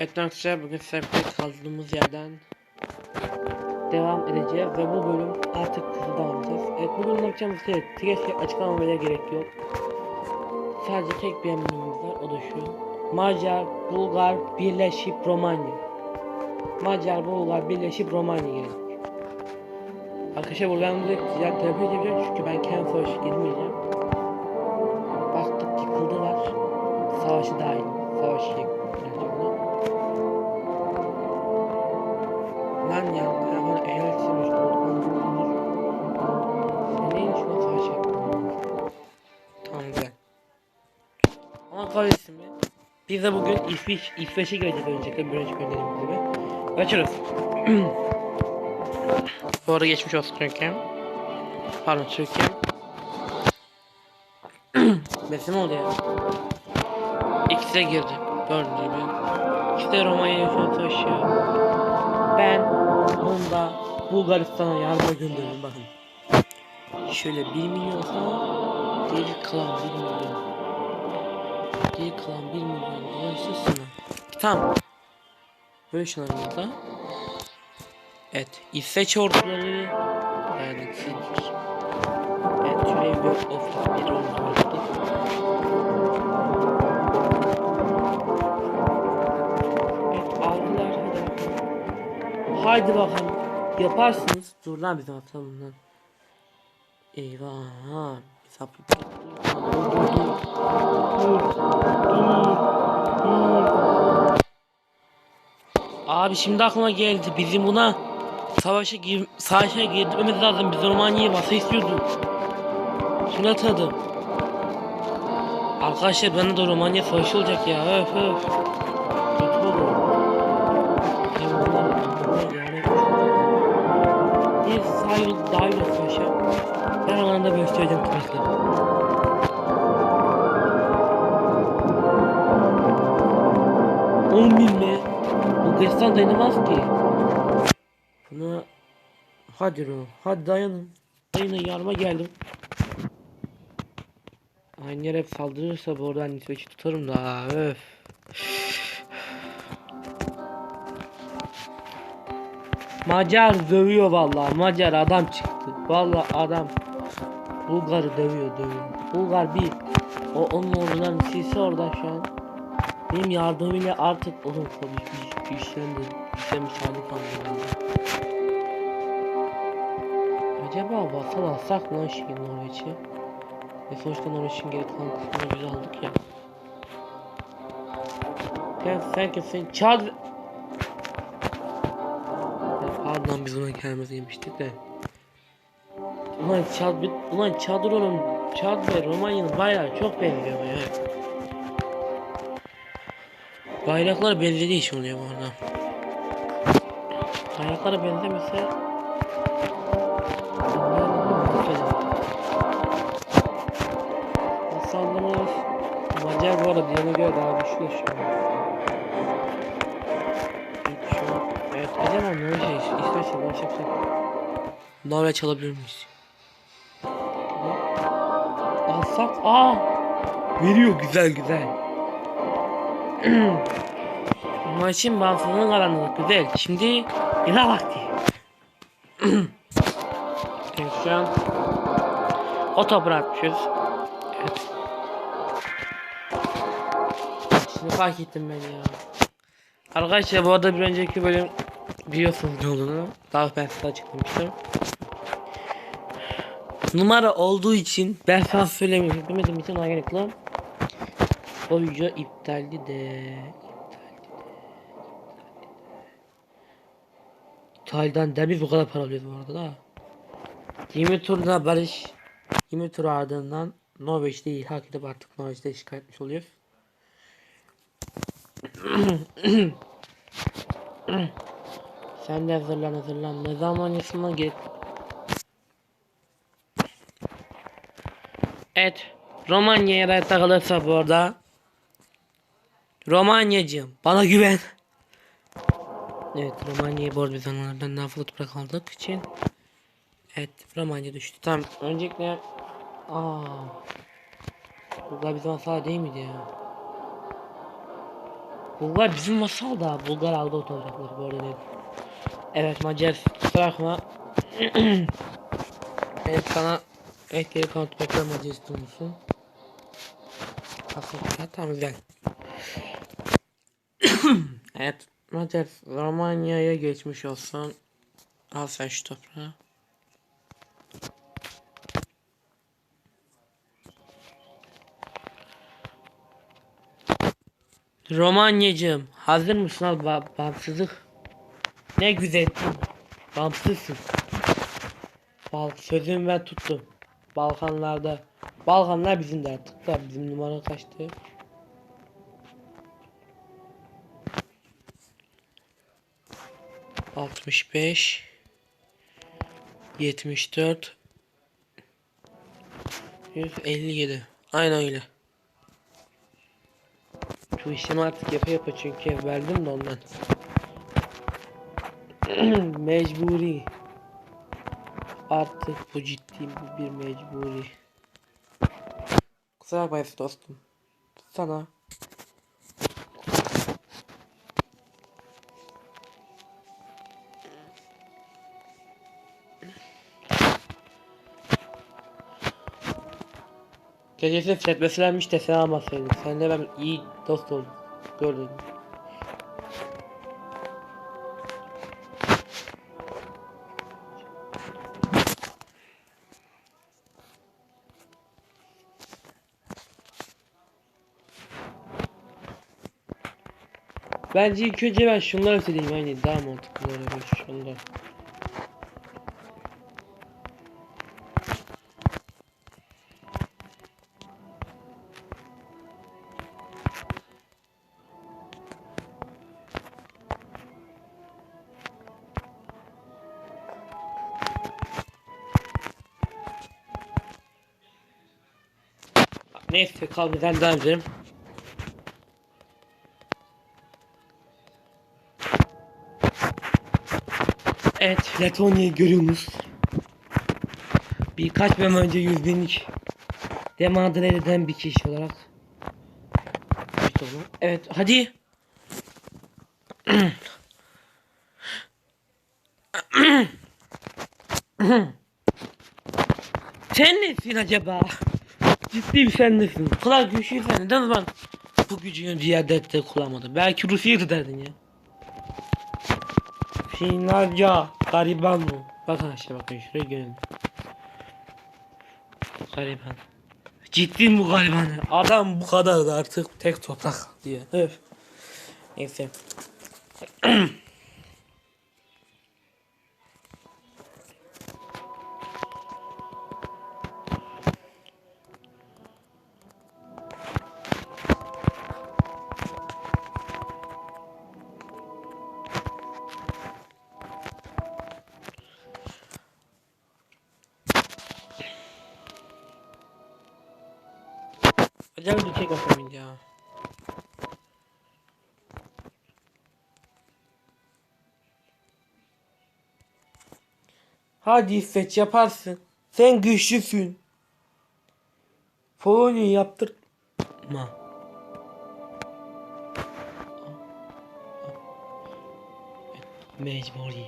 Evet arkadaşlar bugün sefer kaldığımız yerden devam edeceğiz ve bu bölüm artık devam edeceğiz. Evet bugün yapacağımız şey Tires'e açıklamamaya gerek yok. Sadece tek bir emrimiz var o da şu. Macar, Bulgar, birleşip Romanya. Macar, Bulgar, birleşip Romanya gelecek. Arkadaşlar buradan direkt ticaret terapi edebiliyorum çünkü ben kendi savaşı girmeyeceğim. Baktık yıkıldılar. Savaşı dahil. Savaşı yıkıldı. Lan ya, hayvan eğer istemiş olduk. Sen neyin şuna yaptın? Tamam güzel. Ama kahretsin be. Biz de bugün İsveç, İsveç'e geleceğiz öncelikle bir önceki gönderdiğimiz gibi. Açıyoruz. Bu arada geçmiş olsun Türkiye. Pardon Türkiye. Besim oldu ya. İkisi de girdi. Gördüğünüz gibi. İkisi de Romanya'ya şu an Ben bunda Bulgaristan'a yardıma gönderirim bakın. Şöyle 1 milyonsa geri kalan 1 milyon. Geri kalan 1 milyon dolayısıyla sınır. Tamam. Böyle şunlarımızda. Evet. İsveç orduları yani sildik. Evet. Şuraya ofis bir ordu yaptık. Haydi bakalım. Yaparsınız. Dur lan bizim atalım lan. Eyvah. Biz. Abi şimdi aklıma geldi. Bizim buna savaşa gir savaşa girmemiz lazım. Biz Romanya'yı basa istiyorduk. Şimdi hatırladım. Arkadaşlar bana da Romanya savaşı olacak ya. Öf öf. Anda göstereceğim kılıçla. On bin mi? Bulgaristan dayanamaz ki. Buna... Hadi Ro, hadi dayanın. Dayanın yardıma geldim. Aynı yer hep saldırırsa bu oradan İsveç'i tutarım da öf. Macar dövüyor vallahi. Macar adam çıktı. Vallahi adam Bulgar'ı dövüyor dövüyor. Bulgar bir o onun oradan sisi orada şu an. Benim yardımıyla artık oğlum konuşmuş güçlendi. Güçlenmiş hali kaldı. Acaba basal alsak mı lan şimdi Norveç'i? Ve sonuçta Norveç'in geri kalan kısmını biz aldık ya. Ben sen kesin. Ya Pardon biz ona gelmez yemiştik de. Ulan Çad, ulan Çadron'un Çad ve Romanya'nın bayrağı çok benziyor ya. Bayraklar benzediği iş oluyor bu arada. Bayraklara benzemese Sandığımız Macar bu arada diğerine göre daha güçlü şu an. Evet, acaba Norveç İsveç'e Norveç yapacak. Norveç alabilir miyiz? Alsak aa veriyor güzel güzel. Maçın bağımsızlığını kazandık güzel. Şimdi yine vakti. evet şu an o topu atmışız. Evet. Şimdi fark ettim ben ya. Arkadaşlar bu arada bir önceki bölüm biliyorsunuz ne olduğunu. Daha ben size açıklamıştım. Numara olduğu için ben sana söylemiyorum. Demediğim için ona gerek yok. O video iptaldi de. İptalden de biz bu kadar para alıyoruz bu da. 20 turda Barış 20 tur ardından Norveç'te ilhak edip artık Norveç'te işgal etmiş oluyoruz. Sen de hazırlan hazırlan. Ne zaman yaşına git. Evet. Romanya'ya da takılırsa bu arada. Romanyacığım bana güven. Evet Romanya'yı bu arada biz onlardan daha fazla toprak aldık için. Evet Romanya düştü. Tamam öncelikle Aa. Bu da bizim hata değil miydi ya? Bulgar bizim masal da Bulgar aldı o toprakları bu arada. Evet Macar bakma. evet sana evet geri kalan topraklar Macaristan olsun. Aslında tamam güzel. evet Macar Romanya'ya geçmiş olsun. Al sen şu toprağı. Romanyacığım hazır mısın al ba bağımsızlık? Ne güzel bağımsızsın. Bal sözümü ben tuttum. Balkanlarda. Balkanlar bizim de artık da bizim numara kaçtı? Altmış beş. Yetmiş dört. Yüz elli yedi. Aynen öyle. Şu işimi artık yapa yapa çünkü verdim de ondan. Mecburi. Artık bu ciddi bir mecburi. Kusura bakma dostum. Sana Gecesi setmesilenmiş de sen almasaydın. Senle ben iyi dost oldum. Gördün. Bence ilk önce ben şunları söyleyeyim aynı daha mantıklı olabilir şunlar. Neyse kalmadan devam edelim. Evet, Letonya'yı görüyorsunuz. Birkaç bölüm önce 100 binlik demadre eden bir kişi olarak. Evet, hadi. Sen nesin acaba? Ciddi bir sen nesin? Bu kadar güçlüysen neden ben bu gücünü diğer dertte kullanmadım? Belki Rusya'yı derdin ya. Finlandiya gariban mı? Bakın aşağı bakın şuraya gelin. Gariban. Ciddi bu gariban? Adam bu kadar da artık tek toprak diye. Evet. Neyse. Hadi İffet yaparsın. Sen güçlüsün. Polonya yaptırma. Mecburi.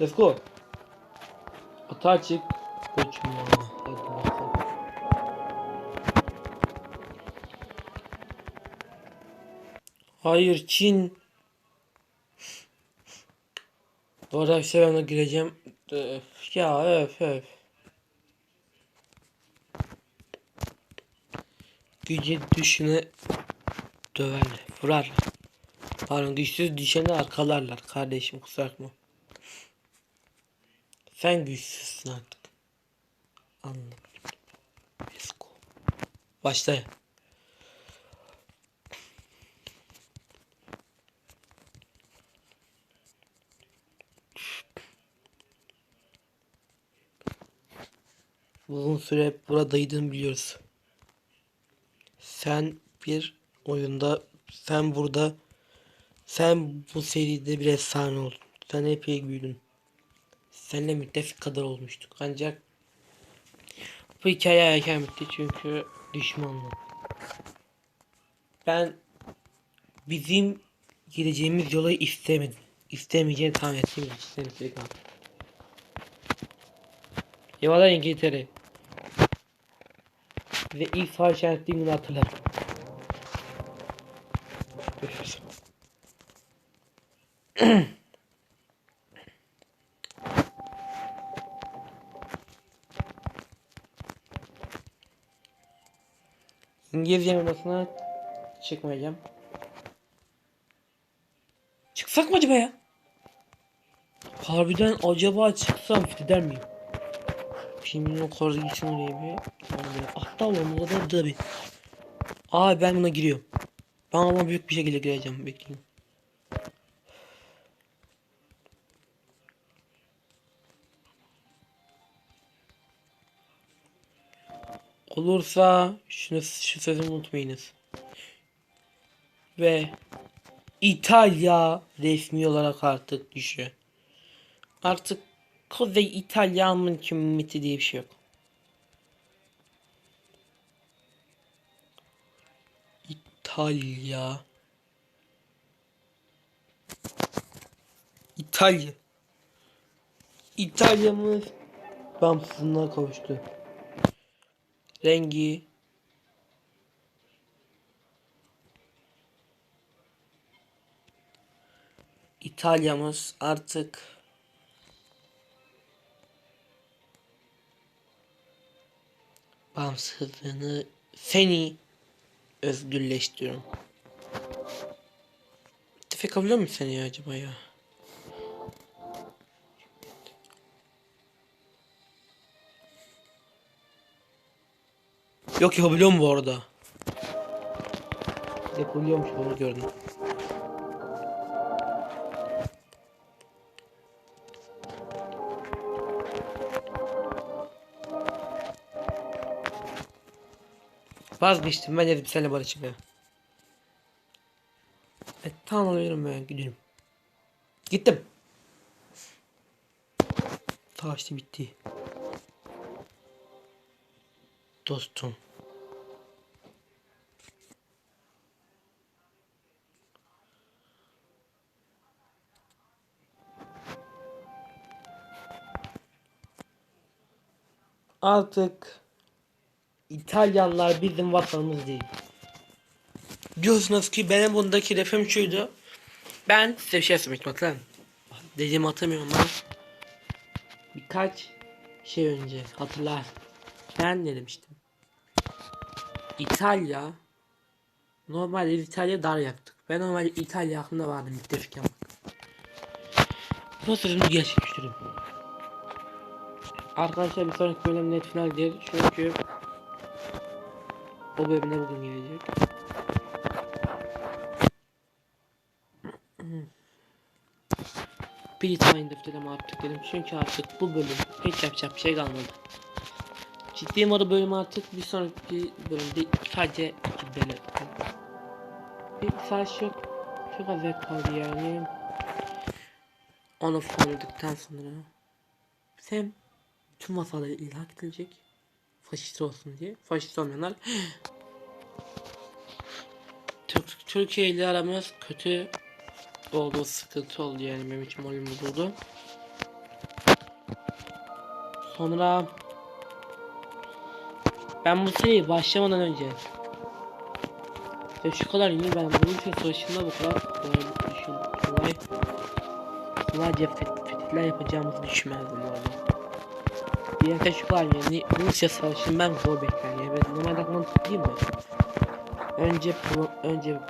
Let's go. Atağa çık. Koçum. Hadi bakalım. Hayır Çin. Bu arada bir şey gireceğim. Öf, ya öf öf. Gücü düşene döverler, vurarlar. Pardon güçsüz düşeni arkalarlar kardeşim kusura bakma. Sen güçsüzsün artık. Anladım. Esko. Başla. Uzun süre buradaydın biliyoruz. Sen bir oyunda, sen burada, sen bu seride bir efsane oldun. Sen epey büyüdün. Seninle müttefik kadar olmuştuk. Ancak bu hikaye erken bitti çünkü düşmanlık. Ben bizim gideceğimiz yolu istemedim. İstemeyeceğini tahmin ettiğim için seni sürekli. Eyvallah İngiltere. Ve ilk savaş ettiğim günü hatırlarım. İngilizce yanılmasına çıkmayacağım. Çıksak mı acaba ya? Harbiden acaba çıksam gider miyim? Şimdi o kadar gitsin oraya bir. Tamam böyle. Hatta oğlum o kadar da bir. Aa ben buna giriyorum. Ben ama büyük bir şekilde gireceğim. Bekleyin. Olursa şunu şu sözümü unutmayınız. Ve İtalya resmi olarak artık düşüyor. Artık Kuzey İtalya hükümeti diye bir şey yok. İtalya. İtalya. İtalya'mız bağımsızlığına kavuştu. Rengi İtalya'mız artık bağımsızlığını seni özgürleştiriyorum. Tefek alıyor mu seni acaba ya? Yok yapabiliyor mu bu arada? Yapabiliyormuş onu gördüm. Vazgeçtim ben dedim seninle barışmaya. Evet tamam alıyorum ben gidiyorum. Gittim. Savaştı bitti. Dostum. Artık İtalyanlar bizim vatanımız değil. Diyorsunuz ki benim bundaki refim şuydu. Ben size bir şey söylemek bakın. Dediğimi hatırlamıyorum ben. Birkaç şey önce hatırlar. Ben ne demiştim? İtalya Normalde İtalya dar yaptık. Ben normalde İtalya aklımda vardı müttefik yapmak. Bu sözümü gerçekleştirdim. Arkadaşlar bir sonraki bölüm net final değil. Çünkü o bölümde bugün gelecek. tane defterime artık dedim. Çünkü artık bu bölüm hiç yapacak bir şey kalmadı. Ciddi modu bölüm artık bir sonraki bölümde sadece iki bölüm. Bir saat çok çok az kaldı yani. Onu söyledikten sonra Sam tüm masaları ilhak edilecek faşist olsun diye. Faşist olmayanlar Türk, Türkiye ile aramız kötü oldu sıkıntı oldu yani benim için moralim bozuldu. Sonra ben bu seriyi başlamadan önce ya şu kadar iyi ben bunun için savaşında bu kadar kolay kolay kolay fetihler yapacağımızı düşünmezdim bu. Bir şu kadar yani Rusya savaşını ben zor bekler yani ben normalde aklımda tutayım mı? Önce önce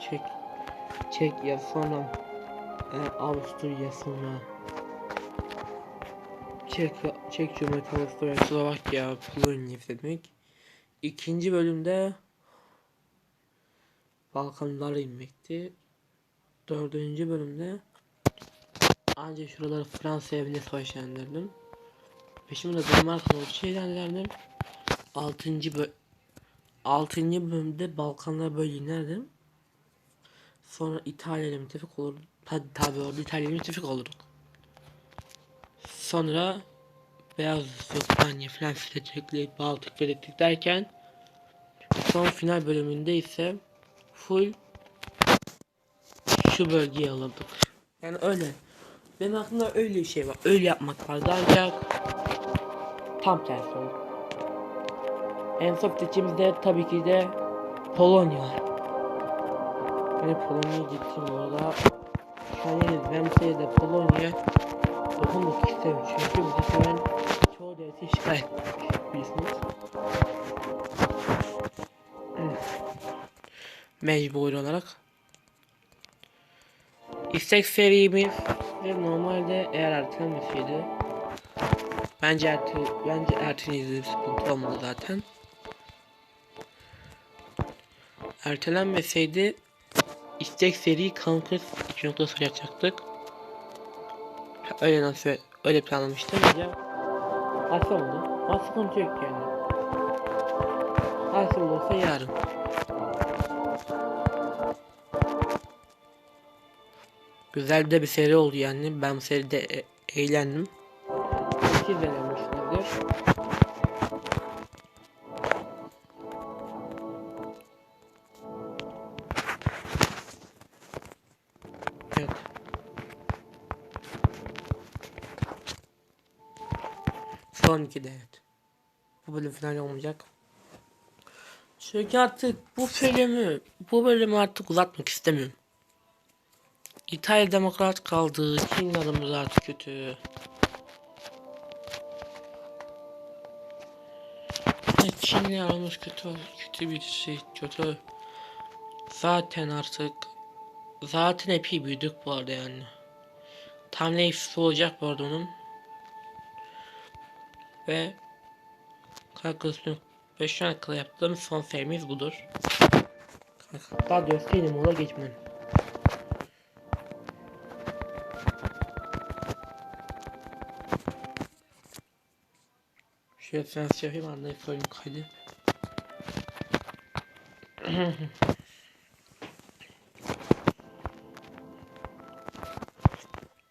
Çek Çekya sonra e, Avusturya sonra Çek Çek Cumhuriyeti Avusturya Slovakya Polonya demek. İkinci bölümde Balkanlara inmekti. Dördüncü bölümde ancak şuraları Fransa'ya bile savaş yendirdim. Peşimde olduğu şeyden ilerledim. 6. bö 6. bölümde Balkanlar böyle inerdim. Sonra İtalya ile müttefik olurduk. Tabi tabi orada İtalya ile müttefik olurduk. Sonra Beyaz İspanya falan seçecekleri Baltık Venedik derken son final bölümünde ise full şu bölgeyi alırdık. Yani öyle. Benim aklımda öyle bir şey var. Öyle yapmak vardı ancak tam tersi oldu. En son seçimizde tabii ki de Polonya. Ben Polonya'ya gittim orada. Yine ben bu sayede Polonya dokunmak istemiyorum. Çünkü bu sefer çoğu devleti işgal bilirsiniz. Mecbur olarak. İstek serimiz ve normalde eğer ertelenmeseydi bence erte bence erteleydi sıkıntı olmadı zaten. Ertelenmeseydi istek seri Conquest 2.0 yapacaktık. Öyle nasıl öyle planlamıştım ya. Asıl oldu. Ama sıkıntı yok yani. Asıl olursa yarın. Güzel de bir seri oldu yani. Ben bu seride e- eğlendim. Son iki de. Bu bölüm final olmayacak. Çünkü artık bu bölümü, bu bölümü artık uzatmak istemiyorum. İtalya demokrat kaldı. Çin adımız artık kötü. Evet, Çin'le aramız kötü. Kötü bir şey. Kötü. Zaten artık zaten epey büyüdük bu arada yani. Tam neyse olacak bu arada onun. Ve Kalkısını ve şu ana kadar yaptığım son serimiz budur. Daha göstereyim mola geçmem. Sen yapayım anlayıp söyleyeyim kaydı.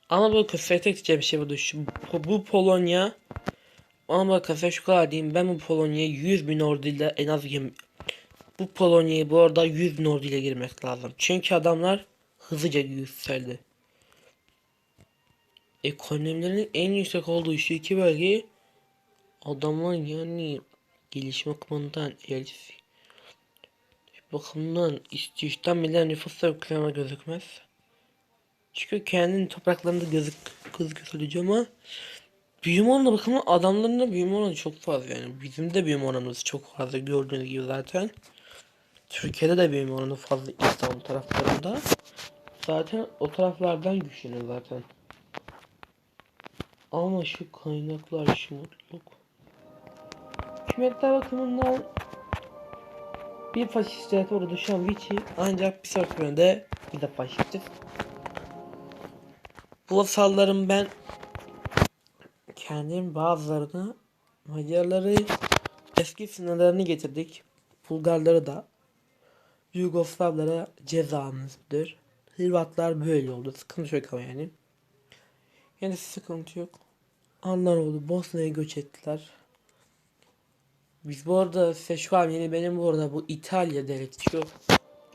Ama bu kafaya tek bir şey bu şu bu, bu Polonya ama bak kafaya şu kadar diyeyim ben bu Polonya'ya 100 bin orduyla en az yirmi- bu Polonya'yı bu arada 100 bin orduyla girmek lazım. Çünkü adamlar hızlıca yükseldi. Ekonomilerinin en yüksek olduğu şu iki bölgeyi adamlar yani gelişme bakımından el bakımından istihdam bile nüfusla yükleme gözükmez. Çünkü kendinin topraklarında gözük gözüküyor ama büyüme oranı bakımı adamların da büyüme oranı çok fazla yani. Bizim de büyüme oranımız çok fazla gördüğünüz gibi zaten. Türkiye'de de büyüme oranı fazla İstanbul taraflarında. Zaten o taraflardan güçleniyor zaten. Ama şu kaynaklar mutluluk. Hükümetler bakımından bir faşist orada düşen Vichy ancak bir sonraki bölümde bir de faşistiz. Bu vasalların ben kendim bazılarını Macarları eski sınırlarını getirdik. Bulgarları da Yugoslavlara cezamızdır. Hırvatlar böyle oldu. Sıkıntı yok ama yani. Yani sıkıntı yok. Anlar oldu. Bosna'ya göç ettiler. Biz bu arada size şu an yeni benim bu arada bu İtalya devleti şu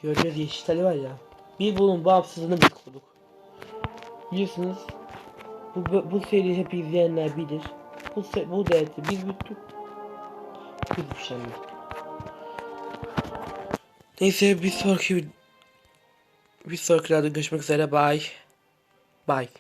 gördüğünüz yeşilleri var ya. Bir bunun bağımsızlığını biz kurduk. Biliyorsunuz bu, bu, bu seriyi hep izleyenler bilir. Bu, bu devleti biz büyüttük. Biz güçlendik. Neyse bir sonraki bir sonraki videoda görüşmek üzere. Bye. Bye.